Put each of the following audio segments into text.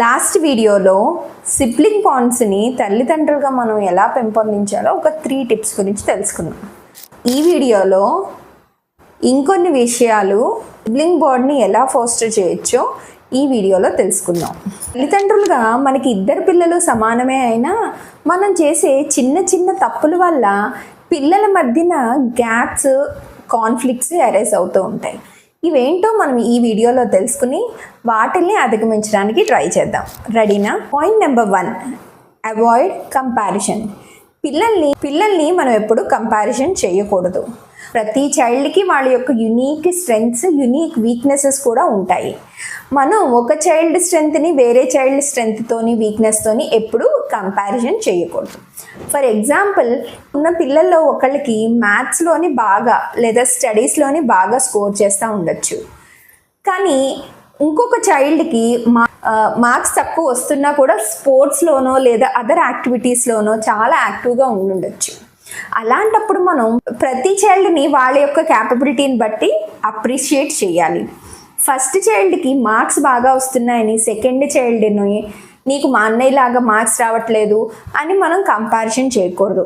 Last వీడియోలో sibling బాండ్స్ని తల్లిదండ్రులుగా మనం ఎలా పెంపొందించాలో ఒక త్రీ టిప్స్ గురించి తెలుసుకుందాం. ఈ వీడియోలో ఇంకొన్ని విషయాలు సిబ్లింగ్ బాండ్ని ఎలా ఫోస్టర్ చేయొచ్చో ఈ వీడియోలో తెలుసుకుందాం. తల్లిదండ్రులుగా మనకి ఇద్దరు పిల్లలు సమానమే అయినా మనం చేసే చిన్న చిన్న తప్పుల వల్ల పిల్లల మధ్యన గ్యాప్స్ కాన్ఫ్లిక్ట్స్ అరేజ్ అవుతూ ఉంటాయి. ఇవేంటో మనం ఈ వీడియోలో తెలుసుకుని వాటిల్ని అధిగమించడానికి ట్రై చేద్దాం. రెడీనా point number one avoid comparison పిల్లల్ని పిల్లల్ని మనం ఎప్పుడు కంపారిజన్ చేయకూడదు. ప్రతి చైల్డ్కి వాళ్ళ యొక్క యునీక్ స్ట్రెంగ్స్ యునీక్ వీక్నెసెస్ కూడా ఉంటాయి. మనం ఒక చైల్డ్ స్ట్రెంగ్త్ని వేరే చైల్డ్ స్ట్రెంగ్త్తోని వీక్నెస్తోని ఎప్పుడూ కంపారిజన్ చేయకూడదు. ఫర్ ఎగ్జాంపుల్ ఉన్న పిల్లల్లో ఒకళ్ళకి మ్యాథ్స్లోని బాగా లేదా స్టడీస్లోని బాగా స్కోర్ చేస్తూ ఉండొచ్చు. కానీ ఇంకొక చైల్డ్కి మా మార్క్స్ తక్కువ వస్తున్నా కూడా స్పోర్ట్స్లోనో లేదా అదర్ యాక్టివిటీస్లోనో చాలా యాక్టివ్గా ఉండుండొచ్చు. అలాంటప్పుడు మనం ప్రతి చైల్డ్ని వాళ్ళ యొక్క క్యాపబిలిటీని బట్టి అప్రిషియేట్ చేయాలి. ఫస్ట్ చైల్డ్కి మార్క్స్ బాగా వస్తున్నాయని సెకండ్ చైల్డ్ని నీకు మా అన్నయ్యలాగా మార్క్స్ రావట్లేదు అని మనం కంపారిజన్ చేయకూడదు.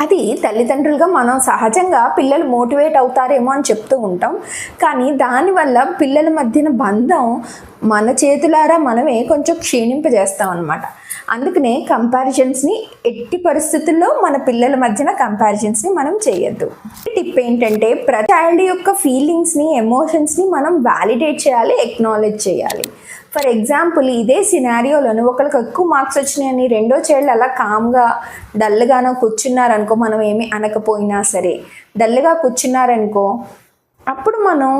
అది తల్లిదండ్రులుగా మనం సహజంగా పిల్లలు మోటివేట్ అవుతారేమో అని చెప్తూ ఉంటాం. కానీ దానివల్ల పిల్లల మధ్యన బంధం మన చేతులారా మనమే కొంచెం క్షీణింపజేస్తాం అనమాట అందుకనే కంపారిజన్స్ని ఎట్టి పరిస్థితుల్లో మన పిల్లల మధ్యన కంపారిజన్స్ని మనం చేయొద్దు. టిప్ ఏంటంటే ప్రతి చైల్డ్ యొక్క ఫీలింగ్స్ని ఎమోషన్స్ని మనం వ్యాలిడేట్ చేయాలి ఎక్నాలెడ్జ్ చేయాలి. ఫర్ ఎగ్జాంపుల్ ఇదే సినారియోలోను ఒకరికి ఎక్కువ మార్క్స్ వచ్చినాయని రెండో చైల్డ్ అలా కామ్గా డల్గానో కూర్చున్నారనుకో మనం ఏమి అనకపోయినా సరే డల్గా కూర్చున్నారనుకో అప్పుడు మనం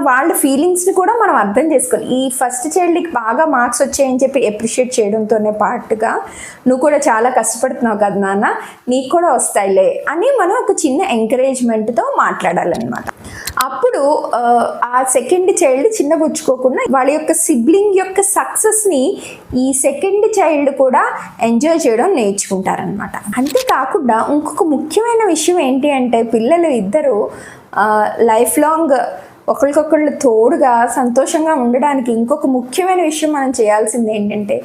వాళ్ళ ఫీలింగ్స్ని కూడా మనం అర్థం చేసుకోవాలి ఈ ఫస్ట్ చైల్డ్కి బాగా మార్క్స్ వచ్చాయని చెప్పి ఎప్రిషియేట్ చేయడంతోనే పాటుగా నువ్వు కూడా చాలా కష్టపడుతున్నావు కదా నాన్న నీకు కూడా వస్తాయిలే అని మనం ఒక చిన్న ఎంకరేజ్మెంట్తో మాట్లాడాలన్నమాట. అప్పుడు ఆ, ఆ సెకండ్ చైల్డ్ చిన్నబుచ్చుకోకుండా వాళ్ళ యొక్క సిబ్లింగ్ యొక్క సక్సెస్ని ఈ సెకండ్ చైల్డ్ కూడా ఎంజాయ్ చేయడం నేర్చుకుంటారనమాట అంతేకాకుండా ఇంకొక ముఖ్యమైన విషయం ఏంటి అంటే పిల్లలు ఇద్దరు లైఫ్ లాంగ్ ఒకరికొకళ్ళు తోడుగా సంతోషంగా ఉండడానికి ఇంకొక ముఖ్యమైన విషయం మనం చేయాల్సింది ఏంటంటే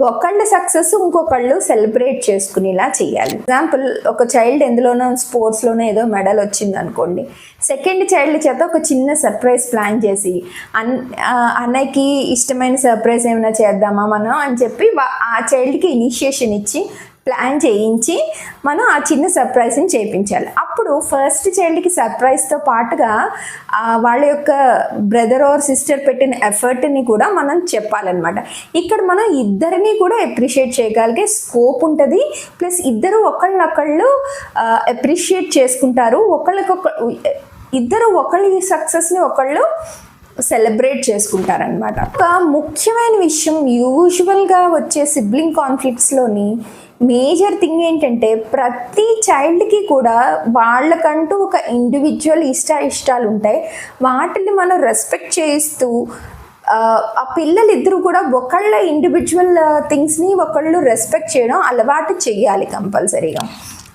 ఒకళ్ళ సక్సెస్ ఇంకొకళ్ళు సెలబ్రేట్ చేసుకునేలా చేయాలి. ఎగ్జాంపుల్ ఒక చైల్డ్ ఎందులోనో స్పోర్ట్స్లోనో ఏదో మెడల్ వచ్చింది అనుకోండి సెకండ్ చైల్డ్ చేత ఒక చిన్న సర్ప్రైజ్ ప్లాన్ చేసి అన్ అన్నయ్యకి ఇష్టమైన సర్ప్రైజ్ ఏమైనా చేద్దామా మనం అని చెప్పి ఆ చైల్డ్కి ఇనిషియేషన్ ఇచ్చి ప్లాన్ చేయించి మనం ఆ చిన్న సర్ప్రైజ్ని చేయించాలి అప్పుడు ఫస్ట్ చైల్డ్కి సర్ప్రైజ్తో పాటుగా వాళ్ళ యొక్క బ్రదర్ ఆర్ సిస్టర్ పెట్టిన ఎఫర్ట్ని కూడా మనం చెప్పాలన్నమాట. ఇక్కడ మనం ఇద్దరిని కూడా అప్రిషియేట్ చేయగలిగే స్కోప్ ఉంటుంది. ప్లస్ ఇద్దరు ఒకళ్ళొకళ్ళు అప్రిషియేట్ చేసుకుంటారు. ఒకళ్ళకొక ఇద్దరు ఒకళ్ళ సక్సెస్ని ఒకళ్ళు సెలబ్రేట్ చేసుకుంటారనమాట ఒక ముఖ్యమైన విషయం యూజువల్గా వచ్చే సిబ్లింగ్ కాన్ఫ్లిక్ట్స్లోని మేజర్ థింగ్ ఏంటంటే ప్రతి చైల్డ్కి కూడా వాళ్ళకంటూ ఒక ఇండివిజువల్ ఇష్ట ఇష్టాలు ఉంటాయి. వాటిని మనం రెస్పెక్ట్ చేస్తూ ఆ, ఆ పిల్లలిద్దరూ కూడా ఒకళ్ళ ఇండివిజువల్ థింగ్స్ని ఒకళ్ళు రెస్పెక్ట్ చేయడం అలవాటు చేయాలి కంపల్సరీగా.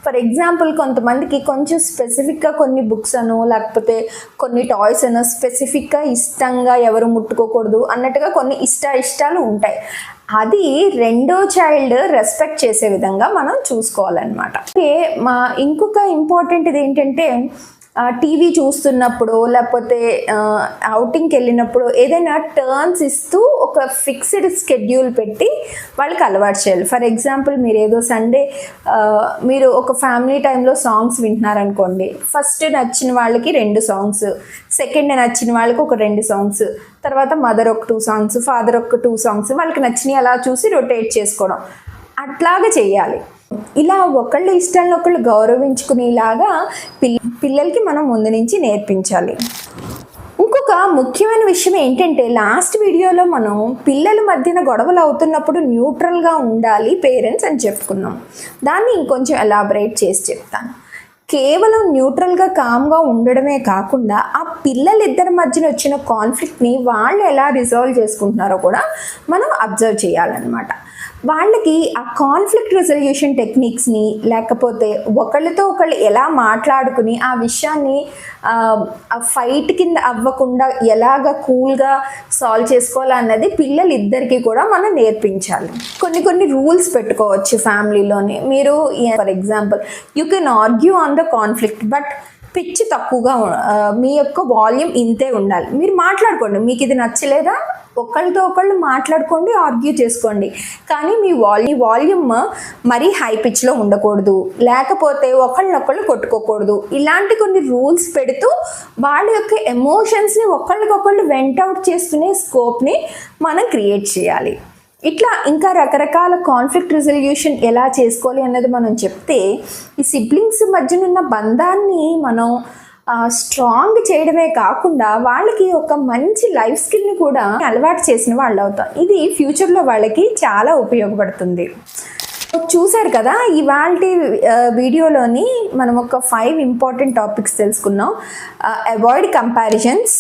ఫర్ ఎగ్జాంపుల్ కొంతమందికి కొంచెం స్పెసిఫిక్గా కొన్ని బుక్స్ అనో లేకపోతే కొన్ని టాయ్స్ అనో స్పెసిఫిక్గా ఇష్టంగా ఎవరు ముట్టుకోకూడదు అన్నట్టుగా కొన్ని ఇష్ట ఇష్టాలు ఉంటాయి. అది రెండో చైల్డ్ రెస్పెక్ట్ చేసే విధంగా మనం చూసుకోవాలన్నమాట. మా ఇంకొక ఇంపార్టెంట్ ఇది ఏంటంటే టీవీ చూస్తున్నప్పుడు లేకపోతే అవుటింగ్కి వెళ్ళినప్పుడు ఏదైనా టర్న్స్ ఇస్తూ ఒక ఫిక్స్డ్ స్కెడ్యూల్ పెట్టి వాళ్ళకి అలవాటు చేయాలి. ఫర్ ఎగ్జాంపుల్ మీరు ఏదో సండే మీరు ఒక ఫ్యామిలీ టైంలో సాంగ్స్ వింటున్నారనుకోండి. ఫస్ట్ నచ్చిన వాళ్ళకి రెండు సాంగ్స్ సెకండ్ నచ్చిన వాళ్ళకి ఒక రెండు సాంగ్స్ తర్వాత మదర్ ఒక టూ సాంగ్స్ ఫాదర్ ఒక టూ సాంగ్స్ వాళ్ళకి నచ్చినవి అలా చూసి రొటేట్ చేసుకోవడం. అట్లాగే చేయాలి. ఇలా ఒకళ్ళ ఇష్టాలను ఒకళ్ళు గౌరవించుకునేలాగా పిల్ పిల్లలకి మనం ముందు నుంచి నేర్పించాలి. ఇంకొక ముఖ్యమైన విషయం ఏంటంటే లాస్ట్ వీడియోలో మనం పిల్లల మధ్యన గొడవలు అవుతున్నప్పుడు న్యూట్రల్గా ఉండాలి పేరెంట్స్ అని చెప్పుకున్నాం. దాన్ని ఇంకొంచెం ఎలాబరేట్ చేసి చెప్తాను. కేవలం న్యూట్రల్గా కామ్గా ఉండడమే కాకుండా ఆ పిల్లలిద్దరి మధ్యన వచ్చిన కాన్ఫ్లిక్ట్ని వాళ్ళు ఎలా రిజాల్వ్ చేసుకుంటున్నారో కూడా మనం అబ్జర్వ్ చేయాలన్నమాట. వాళ్ళకి ఆ కాన్ఫ్లిక్ట్ రెజల్యూషన్ టెక్నిక్స్ని లేకపోతే ఒకళ్ళతో ఒకళ్ళు ఎలా మాట్లాడుకుని ఆ విషయాన్ని ఆ, ఫైట్ కింద అవ్వకుండా ఎలాగ కూల్గా సాల్వ్ చేసుకోవాలన్నది పిల్లలిద్దరికీ కూడా మనం నేర్పించాలి. కొన్ని కొన్ని రూల్స్ పెట్టుకోవచ్చు ఫ్యామిలీలోని మీరు for example you can argue on the conflict but pitch తక్కువగా మీ యొక్క వాల్యూమ్ ఇంతే ఉండాలి. మీరు మాట్లాడుకోండి మీకు ఇది నచ్చలేదా? ఒకళ్ళతో ఒకళ్ళు మాట్లాడుకోండి ఆర్గ్యూ చేసుకోండి. కానీ మీ వాల్యూ వాల్యూమ్ మరీ హై పిచ్లో ఉండకూడదు. లేకపోతే ఒకళ్ళనొకళ్ళు కొట్టుకోకూడదు. ఇలాంటి కొన్ని రూల్స్ పెడుతూ వాళ్ళ యొక్క ఎమోషన్స్ని ఒకళ్ళకొకళ్ళు వెంట్ అవుట్ చేసుకునే స్కోప్ని మనం క్రియేట్ చేయాలి. ఇట్లా ఇంకా రకరకాల కాన్ఫ్లిక్ట్ రిజల్యూషన్ ఎలా చేసుకోవాలి అన్నది మనం చెప్తే ఈ సిబ్లింగ్స్ మధ్యనున్న బంధాన్ని మనం స్ట్రాంగ్ చేయడమే కాకుండా వాళ్ళకి ఒక మంచి లైఫ్ స్కిల్ని కూడా అలవాటు చేసిన వాళ్ళు అవుతాం ఇది ఫ్యూచర్లో వాళ్ళకి చాలా ఉపయోగపడుతుంది. చూసారు కదా ఇవాళ వీడియోలోని మనం ఒక ఫైవ్ ఇంపార్టెంట్ టాపిక్స్ తెలుసుకున్నాం. Avoid comparisons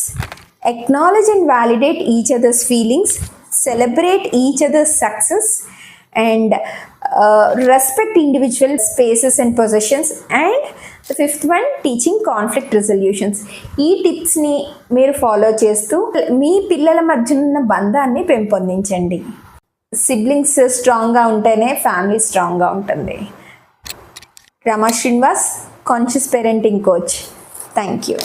acknowledge and validate each other's feelings celebrate each other's success and respect individual spaces and positions and fifth one teaching conflict resolutions ఈ టిప్స్ని మీరు ఫాలో చేస్తూ మీ పిల్లల మధ్య ఉన్న బంధాన్ని పెంపొందించండి. సిబ్లింగ్స్ స్ట్రాంగ్గా ఉంటేనే ఫ్యామిలీ స్ట్రాంగ్గా ఉంటుంది. Rama Srinivas conscious parenting coach thank you